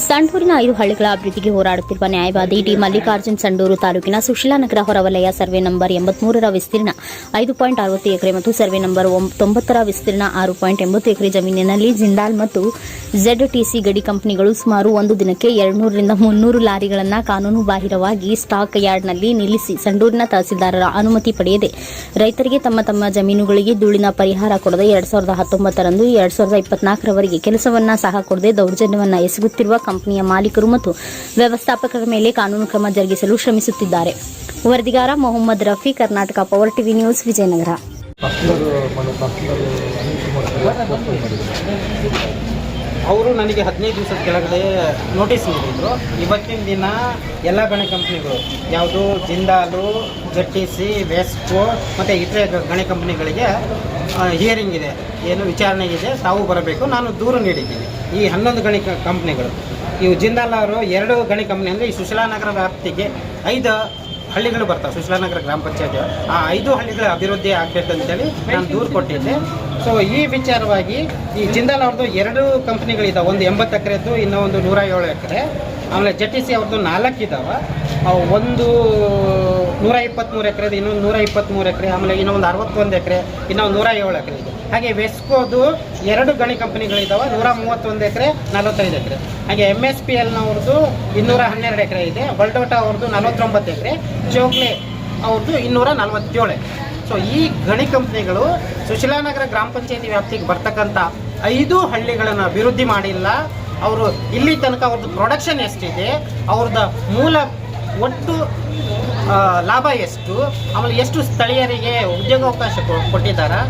ಸಂಡೂರಿನ ಐದು ಹಳ್ಳಿಗಳ ಅಭಿವೃದ್ಧಿಗೆ ಹೋರಾಡುತ್ತಿರುವ ನ್ಯಾಯವಾದಿ ಡಿ. ಮಲ್ಲಿಕಾರ್ಜುನ್ ಸಂಡೂರು ತಾಲೂಕಿನ ಸುಶೀಲಾನಗರ ಹೊರವಲಯ ಸರ್ವೆ ನಂಬರ್ ಎಂಬತ್ಮೂರರ ವಿಸ್ತೀರ್ಣ ಐದು ಪಾಯಿಂಟ್ ಅರವತ್ತು ಎಕರೆ ಮತ್ತು ಸರ್ವೆ ನಂಬರ್ ತೊಂಬತ್ತರ ವಿಸ್ತೀರ್ಣ ಆರು ಪಾಯಿಂಟ್ ಎಂಬತ್ತು ಎಕರೆ ಜಮೀನಿನಲ್ಲಿ ಜಿಂದಾಲ್ ಮತ್ತು ಝೆಡ್ಟಿಸಿ ಗಡಿ ಕಂಪನಿಗಳು ಸುಮಾರು ಒಂದು ದಿನಕ್ಕೆ ಎರಡ್ನೂರರಿಂದ ಮುನ್ನೂರು ಲಾರಿಗಳನ್ನು ಕಾನೂನು ಬಾಹಿರವಾಗಿ ಸ್ಟಾಕ್ ಯಾರ್ಡ್ನಲ್ಲಿ ನಿಲ್ಲಿಸಿ ಸಂಡೂರಿನ ತಹಸೀಲ್ದಾರರ ಅನುಮತಿ ಪಡೆಯದೆ ರೈತರಿಗೆ ತಮ್ಮ ತಮ್ಮ ಜಮೀನುಗಳಿಗೆ ಧೂಳಿನ ಪರಿಹಾರ ಕೊಡದೆ ಎರಡ್ ಸಾವಿರದ ಹತ್ತೊಂಬತ್ತರಂದು ಎರಡ್ ಸಾವಿರದ ಇಪ್ಪತ್ನಾಲ್ಕರವರೆಗೆ ಕೆಲಸವನ್ನ ಸಹ ಕೊಡದೆ ದೌರ್ಜನ್ಯವನ್ನ ಎಸಗುತ್ತಿರುವ ಕಂಪನಿಯ ಮಾಲೀಕರು ಮತ್ತು ವ್ಯವಸ್ಥಾಪಕರ ಮೇಲೆ ಕಾನೂನು ಕ್ರಮ ಜರುಗಿಸಲು ಶ್ರಮಿಸುತ್ತಿದ್ದಾರೆ. ವರದಿಗಾರ Mohammed Rafi, Karnataka power TV news, Vijayanagara. ಅವರು ನನಗೆ ಹದಿನೈದು ದಿವಸದ ಕೆಳಗಡೆ ನೋಟಿಸ್ ನೀಡಿದ್ರು. ಇವತ್ತಿನ ದಿನ ಎಲ್ಲ ಗಣಿ ಕಂಪ್ನಿಗಳು, ಯಾವುದು Jindal Z T C Vesco ಮತ್ತು ಇತರೆ ಗಣಿ ಕಂಪ್ನಿಗಳಿಗೆ ಹಿಯರಿಂಗ್ ಇದೆ. ಏನು ವಿಚಾರಣೆ ಇದೆ ತಾವು ಬರಬೇಕು. ನಾನು ದೂರು ನೀಡಿದ್ದೀನಿ. ಈ ಹನ್ನೊಂದು ಗಣಿ ಕಂಪ್ನಿಗಳು ಇವು ಜಿಂದಾಲ್ ಅವರು ಎರಡು ಗಣಿ ಕಂಪ್ನಿ ಅಂದರೆ ಈ ಸುಶೀಲಾನಗರ ವ್ಯಾಪ್ತಿಗೆ ಐದು ಹಳ್ಳಿಗಳು ಬರ್ತಾವೆ. ಸುಶೀಲಾನಗರ ಗ್ರಾಮ ಪಂಚಾಯತಿ. ಆ ಐದು ಹಳ್ಳಿಗಳ ಅಭಿವೃದ್ಧಿ ಆಗಬೇಕಂತೇಳಿ ನಾನು ದೂರು ಕೊಟ್ಟಿದ್ದೆ. ಸೊ ಈ ವಿಚಾರವಾಗಿ ಈ ಜಿಂದಾಲ್ ಅವ್ರದ್ದು ಎರಡು ಕಂಪ್ನಿಗಳಿದ್ದಾವೆ ಒಂದು ಎಂಬತ್ತು ಎಕರೆದ್ದು ಇನ್ನೂ ಒಂದು ನೂರ ಏಳು ಎಕರೆ. ಆಮೇಲೆ ಜೆ ಟಿ ಸಿ ಅವ್ರದ್ದು ನಾಲ್ಕು ಇದ್ದಾವೆ ಒಂದು ನೂರ ಇಪ್ಪತ್ತ್ಮೂರು ಎಕರೆ ಇನ್ನೊಂದು ನೂರ ಇಪ್ಪತ್ತ್ಮೂರು ಎಕರೆ, ಆಮೇಲೆ ಇನ್ನೊಂದು ಅರವತ್ತೊಂದು ಎಕರೆ, ಇನ್ನೊಂದು ನೂರ ಏಳು ಎಕರೆ ಇದೆ. ಹಾಗೆ ವೆಸ್ಕೋದು ಎರಡು ಗಣಿ ಕಂಪನಿಗಳಿದ್ದಾವೆ ನೂರ ಮೂವತ್ತೊಂದು ಎಕರೆ, ನಲವತ್ತೈದು ಎಕರೆ. ಹಾಗೆ ಎಂ ಎಸ್ ಪಿ ಎಲ್ನವ್ರದ್ದು ಇನ್ನೂರ ಹನ್ನೆರಡು ಎಕರೆ ಇದೆ ಬಲ್ಡೋಟಾ ಅವ್ರದ್ದು ನಲವತ್ತೊಂಬತ್ತು ಎಕರೆ ಚೋಕ್ಲೆ ಅವ್ರದ್ದು ಇನ್ನೂರ ನಲವತ್ತೇಳು ಎಕರೆ. ಸೊ ಈ ಗಣಿ ಕಂಪ್ನಿಗಳು ಸುಶೀಲಾನಗರ ಗ್ರಾಮ ಪಂಚಾಯತಿ ವ್ಯಾಪ್ತಿಗೆ ಬರ್ತಕ್ಕಂಥ ಐದು ಹಳ್ಳಿಗಳನ್ನು ಅಭಿವೃದ್ಧಿ ಮಾಡಿಲ್ಲ. ಅವರು ಇಲ್ಲಿ ತನಕ ಅವ್ರದ್ದು ಪ್ರೊಡಕ್ಷನ್ ಎಷ್ಟಿದೆ ಅವ್ರದ್ದು ಮೂಲ ಒಟ್ಟು ಲಾಭ ಎಷ್ಟು? ಆಮೇಲೆ ಎಷ್ಟು ಸ್ಥಳೀಯರಿಗೆ ಉದ್ಯೋಗಾವಕಾಶ ಕೊಟ್ಟಿದ್ದಾರಾ?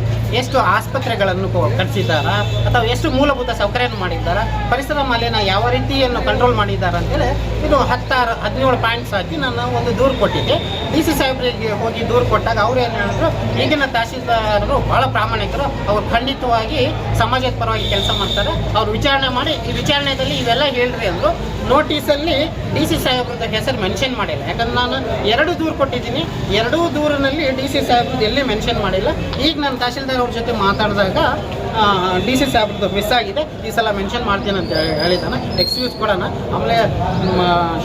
ಎಷ್ಟು ಆಸ್ಪತ್ರೆಗಳನ್ನು ಕಟ್ಟಿಸಿದ್ದಾರಾ ಅಥವಾ ಎಷ್ಟು ಮೂಲಭೂತ ಸೌಕರ್ಯವನ್ನು ಮಾಡಿದ್ದಾರಾ? ಪರಿಸರ ಮಾಲಿನ್ಯ ಯಾವ ರೀತಿಯನ್ನು ಕಂಟ್ರೋಲ್ ಮಾಡಿದ್ದಾರೆ ಅಂತೇಳಿ ಇದು ಹತ್ತಾರು, ಹದಿನೇಳು ಪಾಯಿಂಟ್ಸ್ ಹಾಕಿ ನಾನು ಒಂದು ದೂರು ಕೊಟ್ಟಿದ್ದೆ. ಡಿ ಸಿ ಸಾಹೇಬ್ರಿಗೆ ಹೋಗಿ ದೂರು ಕೊಟ್ಟಾಗ ಅವ್ರು ಏನು ಹೇಳಿದ್ರು ಈಗಿನ ತಹಸೀಲ್ದಾರರು ಬಹಳ ಪ್ರಾಮಾಣಿಕರು, ಅವ್ರು ಖಂಡಿತವಾಗಿ ಸಮಾಜದ ಪರವಾಗಿ ಕೆಲಸ ಮಾಡ್ತಾರೆ. ಅವ್ರು ವಿಚಾರಣೆ ಮಾಡಿ, ಈ ವಿಚಾರಣೆಯಲ್ಲಿ ಇವೆಲ್ಲ ಹೇಳ್ರಿ ಅಂದರು. ನೋಟಿಸಲ್ಲಿ ಡಿ ಸಿ ಸಾಹೇಬ್ರದ ಹೆಸರು ಮೆನ್ಷನ್ ಮಾಡಿಲ್ಲ. ಯಾಕಂದ್ರೆ ನಾನು ಎರಡು ದೂರು ಕೊಟ್ಟಿದ್ದೀನಿ. ಎರಡೂ ದೂರಿನಲ್ಲಿ ಡಿ ಸಿ ಸಾಹೇಬ್ರದ್ದು ಎಲ್ಲಿ ಮೆನ್ಷನ್ ಮಾಡಿಲ್ಲ. ಈಗ ನಾನು ತಹಸೀಲ್ದಾರ್ ಅವ್ರ ಜೊತೆ ಮಾತಾಡಿದಾಗ ಡಿ ಸಿ ಸಾಹೇಬ್ರದ್ದು ಮಿಸ್ ಆಗಿದೆ. ಈ ಸಲ ಮೆನ್ಷನ್ ಮಾಡ್ತೀನಿ ಅಂತ ಹೇಳಿ- ಹೇಳಿದ್ದಾನೆ. ಎಕ್ಸ್ಕ್ಯೂಸ್ ಕೊಡೋಣ. ಆಮೇಲೆ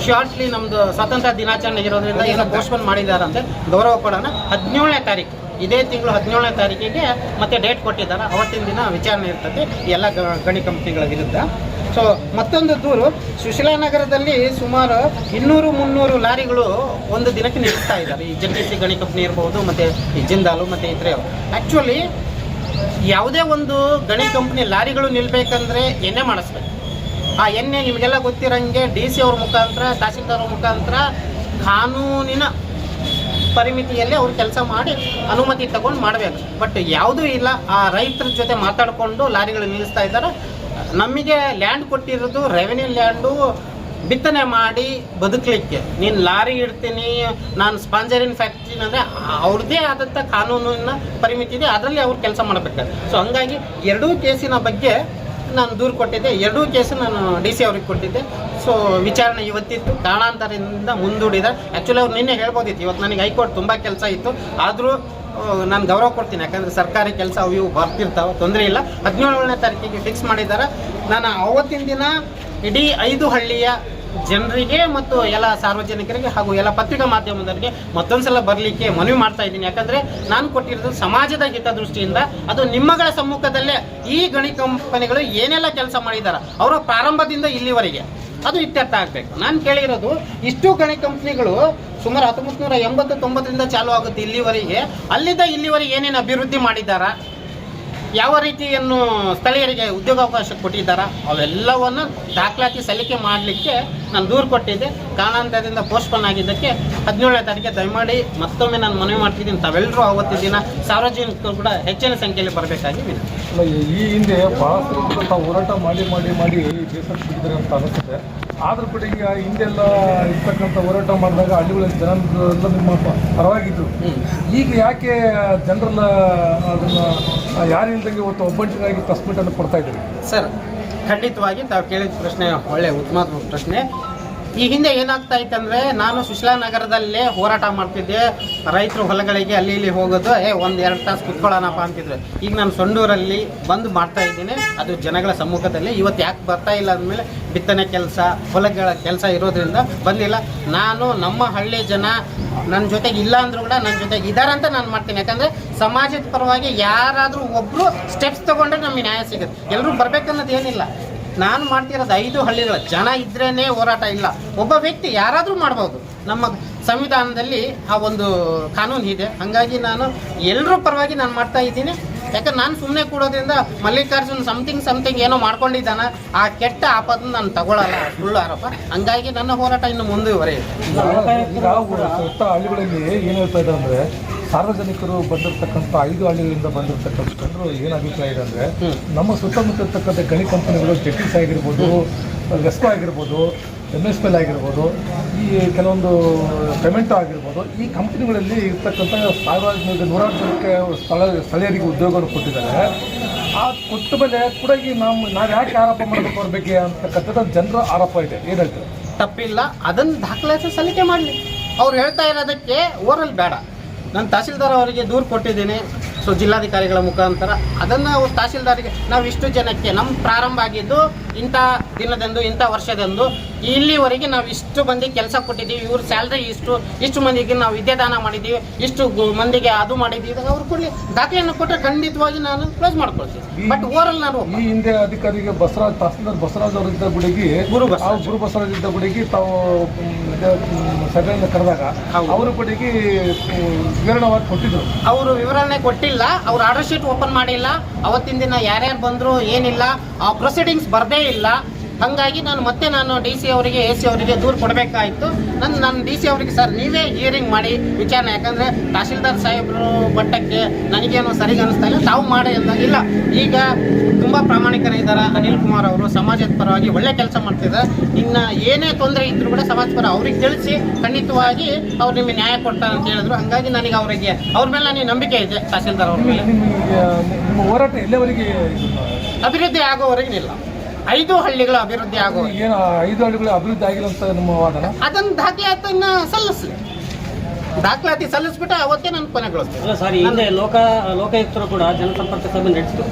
ಶಾರ್ಟ್ಲಿ ನಮ್ಮದು ಸ್ವಾತಂತ್ರ್ಯ ದಿನಾಚರಣೆ ಇರೋದ್ರಿಂದ ಏನೋ ಪೋಸ್ಟ್ಪೋನ್ ಮಾಡಿದ್ದಾರಂತೆ ಗೌರವ ಕೊಡೋಣ. ಹದಿನೇಳನೇ ತಾರೀಕು. ಇದೇ ತಿಂಗಳು ಹದಿನೇಳನೇ ತಾರೀಕಿಗೆ ಮತ್ತೆ ಡೇಟ್ ಕೊಟ್ಟಿದ್ದಾರೆ. ಅವತ್ತಿನ ದಿನ ವಿಚಾರಣೆ ಇರ್ತದೆ. ಎಲ್ಲ ಗಣಿ ಕಂಪ್ನಿಗಳ ವಿರುದ್ಧ. ಸೊ ಮತ್ತೊಂದು ದೂರು. ಸುಶೀಲಾನಗರದಲ್ಲಿ ಸುಮಾರು ಇನ್ನೂರು ಮುನ್ನೂರು ಲಾರಿಗಳು ಒಂದು ದಿನಕ್ಕೆ ನಿಲ್ಲಿಸ್ತಾ ಇದ್ದಾರೆ. ಈ ಜೆ ಸಿ ಗಣಿ ಕಂಪ್ನಿ ಇರ್ಬೋದು, ಮತ್ತು ಈ ಜಿಂದಾಲು, ಮತ್ತು ಇತರೆ. ಆ್ಯಕ್ಚುಲಿ ಯಾವುದೇ ಒಂದು ಗಣಿ ಕಂಪ್ನಿ ಲಾರಿಗಳು ನಿಲ್ಬೇಕಂದ್ರೆ ಎಣ್ಣೆ ಮಾಡಿಸ್ಬೇಕು. ಆ ಎಣ್ಣೆ ನಿಮಗೆಲ್ಲ ಗೊತ್ತಿರಂಗೆ ಡಿ ಸಿ ಅವ್ರ ಮುಖಾಂತರ ತಹಸೀಲ್ದಾರ್ ಅವ್ರ ಮುಖಾಂತರ ಕಾನೂನಿನ ಪರಿಮಿತಿಯಲ್ಲಿ ಅವ್ರು ಕೆಲಸ ಮಾಡಿ ಅನುಮತಿ ತಗೊಂಡು ಮಾಡಬೇಕು. ಬಟ್ ಯಾವುದೂ ಇಲ್ಲ ಆ ರೈತರ ಜೊತೆ ಮಾತಾಡಿಕೊಂಡು ಲಾರಿಗಳು ನಿಲ್ಲಿಸ್ತಾ ಇದ್ದಾರೆ. ನಮಗೆ ಲ್ಯಾಂಡ್ ಕೊಟ್ಟಿರೋದು ರೆವೆನ್ಯೂ ಲ್ಯಾಂಡು ಬಿತ್ತನೆ ಮಾಡಿ ಬದುಕಲಿಕ್ಕೆ. ನೀನು ಲಾರಿ ಇಡ್ತೀನಿ, ನಾನು ಸ್ಪಾಂಜರಿನ್ ಫ್ಯಾಕ್ಟ್ರಿ ಅಂದರೆ ಅವ್ರದ್ದೇ ಆದಂಥ ಕಾನೂನಿನ ಪರಿಮಿತಿ ಇದೆ, ಅದರಲ್ಲಿ ಅವ್ರು ಕೆಲಸ ಮಾಡಬೇಕಾದ್ರೆ. ಸೊ ಹಂಗಾಗಿ ಎರಡೂ ಕೇಸಿನ ಬಗ್ಗೆ ನಾನು ದೂರು ಕೊಟ್ಟಿದ್ದೆ. ಎರಡೂ ಕೇಸು ನಾನು ಡಿ ಸಿ ಅವ್ರಿಗೆ ಕೊಟ್ಟಿದ್ದೆ. ಸೊ ವಿಚಾರಣೆ ಇವತ್ತಿತ್ತು. ಕಾರಣಾಂತರದಿಂದ ಮುಂದೂಡಿದ. ಆ್ಯಕ್ಚುಲಿ ಅವ್ರು ನಿನ್ನೆ ಹೇಳ್ಬೋದಿತ್ತು. ಇವತ್ತು ನನಗೆ ಹೈಕೋರ್ಟ್ ತುಂಬ ಕೆಲಸ ಇತ್ತು. ಆದರೂ ನಾನು ಗೌರವ ಕೊಡ್ತೀನಿ. ಯಾಕಂದರೆ ಸರ್ಕಾರಿ ಕೆಲಸ ಅವು ಇವು ಬರ್ತಿರ್ತಾವೆ, ತೊಂದರೆ ಇಲ್ಲ. ಹದಿನೇಳನೇ ತಾರೀಕಿಗೆ ಫಿಕ್ಸ್ ಮಾಡಿದ್ದಾರೆ. ನಾನು ಅವತ್ತಿನ ದಿನ ಇಡೀ ಐದು ಹಳ್ಳಿಯ ಜನರಿಗೆ ಮತ್ತು ಎಲ್ಲ ಸಾರ್ವಜನಿಕರಿಗೆ ಹಾಗೂ ಎಲ್ಲ ಪತ್ರಿಕಾ ಮಾಧ್ಯಮದವರಿಗೆ ಮತ್ತೊಂದು ಸಲ ಬರಲಿಕ್ಕೆ ಮನವಿ ಮಾಡ್ತಾ ಇದ್ದೀನಿ. ಯಾಕಂದರೆ ನಾನು ಕೊಟ್ಟಿರೋದು ಸಮಾಜದ ಹಿತದೃಷ್ಟಿಯಿಂದ ಅದು ನಿಮ್ಮಗಳ ಸಮ್ಮುಖದಲ್ಲೇ ಈ ಗಣಿ ಕಂಪನಿಗಳು ಏನೆಲ್ಲ ಕೆಲಸ ಮಾಡಿದ್ದಾರೆ ಅವರ ಪ್ರಾರಂಭದಿಂದ ಇಲ್ಲಿವರೆಗೆ. ಅದು ಇತ್ಯರ್ಥ ಆಗಬೇಕು. ನಾನು ಕೇಳಿರೋದು ಇಷ್ಟು ಗಣಿ ಕಂಪ್ನಿಗಳು ಸುಮಾರು ಹತ್ತೊಂಬತ್ತು ನೂರ ಎಂಬತ್ತು ತೊಂಬತ್ತರಿಂದ ಚಾಲೂ ಆಗುತ್ತೆ ಇಲ್ಲಿವರೆಗೆ. ಅಲ್ಲಿಂದ ಇಲ್ಲಿವರೆಗೆ ಏನೇನು ಅಭಿವೃದ್ಧಿ ಮಾಡಿದ್ದಾರೆ ಯಾವ ರೀತಿಯನ್ನು ಸ್ಥಳೀಯರಿಗೆ ಉದ್ಯೋಗಾವಕಾಶ ಕೊಟ್ಟಿದ್ದಾರಾ ಅವೆಲ್ಲವನ್ನು ದಾಖಲಾತಿ ಸಲ್ಲಿಕೆ ಮಾಡಲಿಕ್ಕೆ ನಾನು ದೂರು ಕೊಟ್ಟಿದ್ದೆ. ಕಾರಣಾಂತರದಿಂದ ಪೋಸ್ಟ್ಪೋನ್ ಆಗಿದ್ದಕ್ಕೆ ಹದಿನೇಳನೇ ತಾರೀಕೆ ದಯಮಾಡಿ ಮತ್ತೊಮ್ಮೆ ನಾನು ಮನವಿ ಮಾಡ್ತಿದ್ದೀನಿ. ತಾವೆಲ್ಲರೂ ಆವತ್ತು ದಿನ ಸಾರ್ವಜನಿಕರು ಕೂಡ ಹೆಚ್ಚಿನ ಸಂಖ್ಯೆಯಲ್ಲಿ ಬರಬೇಕಾಗಿ ಈ ಹಿಂದೆ ಭಾಳ ಹೋರಾಟ ಮಾಡಿ ಮಾಡಿ ಮಾಡಿ ಬೇಸರ ಸಿಗಿದ್ರೆ ಅಂತ ಅನಿಸುತ್ತೆ. ಆದರೂ ಕೂಡ ಈಗ ಹಿಂದೆಲ್ಲ ಇರ್ತಕ್ಕಂಥ ಹೋರಾಟ ಮಾಡಿದಾಗ ಹಳ್ಳಿಗಳ ಜನ ಎಲ್ಲ ನಿಮ್ಮ ಪರವಾಗಿದ್ರು. ಈಗ ಯಾಕೆ ಜನರನ್ನ ಅದನ್ನ ಯಾರಿಲ್ದಂಗೆ ಇವತ್ತು ಒಬ್ಬಂಟಿಗಾಗಿ ತಸ್ಬಿಟ್ಟನ್ನು ಕೊಡ್ತಾ ಇದ್ದಾರೆ? ಸರ್ ಖಂಡಿತವಾಗಿ ತಾವು ಕೇಳಿದ ಪ್ರಶ್ನೆ ಒಳ್ಳೆ ಉತ್ತಮ ಪ್ರಶ್ನೆ. ಈ ಹಿಂದೆ ಏನಾಗ್ತಾ ಇತ್ತಂದ್ರೆ ನಾನು ಸುಶೀಲಾ ನಗರದಲ್ಲೇ ಹೋರಾಟ ಮಾಡ್ತಿದ್ದೆ. ರೈತರು ಹೊಲಗಳಿಗೆ ಅಲ್ಲಿ ಇಲ್ಲಿ ಹೋಗೋದು, ಏ, ಒಂದು ಎರಡು ತಾಸು ಕುತ್ಕೊಳ್ಳೋಣಪ್ಪ ಅಂತಿದ್ರು. ಈಗ ನಾನು ಸೊಂಡೂರಲ್ಲಿ ಬಂದು ಮಾಡ್ತಾ ಇದ್ದೀನಿ. ಅದು ಜನಗಳ ಸಮ್ಮುಖದಲ್ಲಿ. ಇವತ್ತು ಯಾಕೆ ಬರ್ತಾ ಇಲ್ಲ ಅಂದಮೇಲೆ ಬಿತ್ತನೆ ಕೆಲಸ, ಹೊಲಗಳ ಕೆಲಸ ಇರೋದ್ರಿಂದ ಬಂದಿಲ್ಲ. ನಾನು ನಮ್ಮ ಹಳ್ಳಿ ಜನ ನನ್ನ ಜೊತೆಗೆ ಇಲ್ಲ ಅಂದ್ರೂ ಕೂಡ ನನ್ನ ಜೊತೆಗೆ ಇದ್ದಾರೆ ಅಂತ ನಾನು ಮಾಡ್ತೀನಿ. ಯಾಕಂದ್ರೆ ಸಮಾಜದ ಪರವಾಗಿ ಯಾರಾದರೂ ಒಬ್ಬರು ಸ್ಟೆಪ್ಸ್ ತಗೊಂಡ್ರೆ ನಮಗೆ ನ್ಯಾಯ ಸಿಗುತ್ತೆ. ಎಲ್ಲರೂ ಬರಬೇಕನ್ನೋದು ಏನಿಲ್ಲ. ನಾನು ಮಾಡ್ತಿರೋದು ಐದು ಹಳ್ಳಿಗಳ ಜನ ಇದ್ರೇನೆ ಹೋರಾಟ ಇಲ್ಲ. ಒಬ್ಬ ವ್ಯಕ್ತಿ ಯಾರಾದರೂ ಮಾಡ್ಬೋದು. ನಮ್ಮ ಸಂವಿಧಾನದಲ್ಲಿ ಆ ಒಂದು ಕಾನೂನು ಇದೆ. ಹಾಗಾಗಿ ನಾನು ಎಲ್ಲರೂ ಪರವಾಗಿ ನಾನು ಮಾಡ್ತಾ ಇದ್ದೀನಿ. ಯಾಕಂದ್ರೆ ನಾನು ಸುಮ್ಮನೆ ಕೂಡೋದ್ರಿಂದ ಮಲ್ಲಿಕಾರ್ಜುನ್ ಸಮಥಿಂಗ್ ಸಮಥಿಂಗ್ ಏನೋ ಮಾಡ್ಕೊಂಡಿದ್ದಾನ. ಆ ಕೆಟ್ಟ ಆಪದನ್ನ ನಾನು ತಗೊಳ್ಳಲ್ಲ ಸುಳ್ಳು ಆರೋಪ. ಹಂಗಾಗಿ ನನ್ನ ಹೋರಾಟ ಇನ್ನು ಮುಂದುವರೆಯುತ್ತೆ. ಏನು ಹೇಳ್ತಾ ಇದ್ದಾರೆ ಸಾರ್ವಜನಿಕರು ಬಂದಿರತಕ್ಕಂಥ ಐದು ಹಳ್ಳಿಗಳಿಂದ ಬಂದಿರತಕ್ಕಂಥ ಜನರು ಏನು ಅಭಿಪ್ರಾಯ ಇದೆ ಅಂದರೆ ನಮ್ಮ ಸುತ್ತಮುತ್ತ ಇರ್ತಕ್ಕಂಥ ಗಣಿ ಕಂಪನಿಗಳು ಜೆಟಿಸ್ ಆಗಿರ್ಬೋದು ವೆಸ್ಕೋ ಆಗಿರ್ಬೋದು ಎಂ ಎಸ್ ಪಿ ಎಲ್ ಆಗಿರ್ಬೋದು ಈ ಕೆಲವೊಂದು ಪೆಮೆಂಟೋ ಆಗಿರ್ಬೋದು ಈ ಕಂಪ್ನಿಗಳಲ್ಲಿ ಇರ್ತಕ್ಕಂಥ ಸಾವಿರಾರು ನೂರಾರು ಜನಕ್ಕೆ ಸ್ಥಳ ಸ್ಥಳೀಯರಿಗೆ ಉದ್ಯೋಗವನ್ನು ಕೊಟ್ಟಿದ್ದಾರೆ. ಆ ಕೊಟ್ಟ ಮೇಲೆ ಕೂಡ ಈ ನಮ್ಮ ನಾವು ಯಾಕೆ ಆರೋಪ ಮಾಡಬೇಕು ಅವ್ರ ಬಗ್ಗೆ ಅಂತಕ್ಕಂಥದ್ದು ಜನರ ಆರೋಪ ಇದೆ. ಏನು ಹೇಳ್ತಾರೆ? ತಪ್ಪಿಲ್ಲ. ಅದನ್ನು ದಾಖಲಾತಿ ಸಲ್ಲಿಕೆ ಮಾಡಲಿ. ಅವ್ರು ಹೇಳ್ತಾ ಇರೋದಕ್ಕೆ ಓರಲ್ ಬೇಡ. ನಾನು ತಹಸೀಲ್ದಾರ್ ಅವರಿಗೆ ದೂರು ಕೊಟ್ಟಿದ್ದೀನಿ. ಸೊ ಜಿಲ್ಲಾಧಿಕಾರಿಗಳ ಮುಖಾಂತರ ಅದನ್ನು ತಹಸೀಲ್ದಾರಿಗೆ, ನಾವು ಇಷ್ಟು ಜನಕ್ಕೆ ನಮ್ಮ ಪ್ರಾರಂಭ ಆಗಿದ್ದು ಇಂಥ ದಿನದಂದು ಇಂಥ ವರ್ಷದಂದು ಇಲ್ಲಿವರೆಗೆ ನಾವು ಇಷ್ಟು ಮಂದಿ ಕೆಲಸ ಕೊಟ್ಟಿದ್ದೀವಿ. ಇವ್ರ ಸ್ಯಾಲ್ರಿ ಇಷ್ಟು ಇಷ್ಟು ಮಂದಿಗೆ ನಾವು ವಿದ್ಯಾದಾನ ಮಾಡಿದ್ದೀವಿ. ಇಷ್ಟು ಮಂದಿಗೆ ಅದು ಮಾಡಿದ್ದೀವಿ. ಅವ್ರು ಕೊಡಲಿ ದಾಖಲೆಯನ್ನು ಕೊಟ್ಟರೆ ಖಂಡಿತವಾಗಿ ನಾನು ಕ್ಲೋಸ್ ಮಾಡ್ಕೊಳ್ತೀನಿ. ಬಟ್ ಓರಲ್ ನಾನು ಈ ಹಿಂದೆ ಅಧಿಕಾರಿಗೆ ಬಸರಾಜ್ ತಹಸೀಲ್ದಾರ್ ಬಸರಾಜ್ ಅವರಿದ್ದ ಗುಡಿಗೆ ಗುರು ಗುರು ಬಸವರಾಜ್ ಇದ್ದ ಗುಡಿಗೆ ತಾವು ಸಭೆಯನ್ನು ಕರೆದಾಗ. ಅವರ ಗುಡಿಗೆ ವಿವರಣವಾಗಿ ಕೊಟ್ಟಿದ್ರು. ಅವರು ವಿವರಣೆ ಕೊಟ್ಟಿಲ್ಲ. ಅವ್ರು ಆರ್ಡರ್ ಶೀಟ್ ಓಪನ್ ಮಾಡಿಲ್ಲ. ಅವತ್ತಿನ ದಿನ ಯಾರ್ಯಾರು ಬಂದ್ರು ಏನಿಲ್ಲ. ಆ ಪ್ರೊಸೀಡಿಂಗ್ಸ್ ಬರದೇ ಇಲ್ಲ. ಹಾಗಾಗಿ ನಾನು ಮತ್ತೆ ನಾನು ಡಿ ಸಿ ಅವರಿಗೆ ಎ ಸಿ ಅವರಿಗೆ ದೂರು ಕೊಡಬೇಕಾಯಿತು. ನನ್ನ ನಾನು ಡಿ ಸಿ ಅವರಿಗೆ ಸರ್ ನೀವೇ ಹಿಯರಿಂಗ್ ಮಾಡಿ ವಿಚಾರಣೆ. ಯಾಕಂದರೆ ತಹಶೀಲ್ದಾರ್ ಸಾಹೇಬರು ಮಟ್ಟಕ್ಕೆ ನನಗೇನು ಸರಿಗೆ ಅನಿಸ್ತಾ ಇಲ್ಲ. ತಾವು ಮಾಡಿ ಅಂತ ಇಲ್ಲ. ಈಗ ತುಂಬ ಪ್ರಾಮಾಣಿಕರಿದ್ದಾರೆ ಅನಿಲ್ ಕುಮಾರ್ ಅವರು ಸಮಾಜದ ಪರವಾಗಿ ಒಳ್ಳೆ ಕೆಲಸ ಮಾಡ್ತಿದ್ದಾರೆ. ಇನ್ನು ಏನೇ ತೊಂದರೆ ಇದ್ದರೂ ಕೂಡ ಸಮಾಜ ಪರ ಅವ್ರಿಗೆ ತಿಳಿಸಿ ಖಂಡಿತವಾಗಿ ಅವ್ರು ನಿಮಗೆ ನ್ಯಾಯ ಕೊಡ್ತಾರೆ ಅಂತ ಹೇಳಿದ್ರು. ಹಾಗಾಗಿ ನನಗೆ ಅವರಿಗೆ ಅವ್ರ ಮೇಲೆ ನನಗೆ ನಂಬಿಕೆ ಇದೆ ತಹಸೀಲ್ದಾರ್ ಅವ್ರ ಮೇಲೆ. ಹೋರಾಟ ಅಭಿವೃದ್ಧಿ ಆಗೋವರೆಗೆ ನಿಲ್ಲ ಐದು ಹಳ್ಳಿಗಳು ಅಭಿವೃದ್ಧಿ ಆಗುವ ಏನು ಐದು ಹಳ್ಳಿಗಳು ಅಭಿವೃದ್ಧಿ ಆಗಿಲ್ಲ ಅಂತ ನಮ್ಮ ವಾದನ? ಅದನ್ನ ದಾಖಲಾತಿಯನ್ನ ಸಲ್ಲಿಸಲಿ. ದಾಖಲಾತಿ ಸಲ್ಲಿಸ್ಬಿಟ್ಟು ಅವತ್ತೇ ನಾನು ಕೊನೆಗೊಳಿಸ್ತೇನೆ. ಅಲ್ಲ ಸರ್ ಈ ಹಿಂದೆ ಲೋಕ ಲೋಕಾಯುಕ್ತರು ಕೂಡ ಜನಸಂಪರ್ಕ ಸಭೆ ನಡೆಸಿತು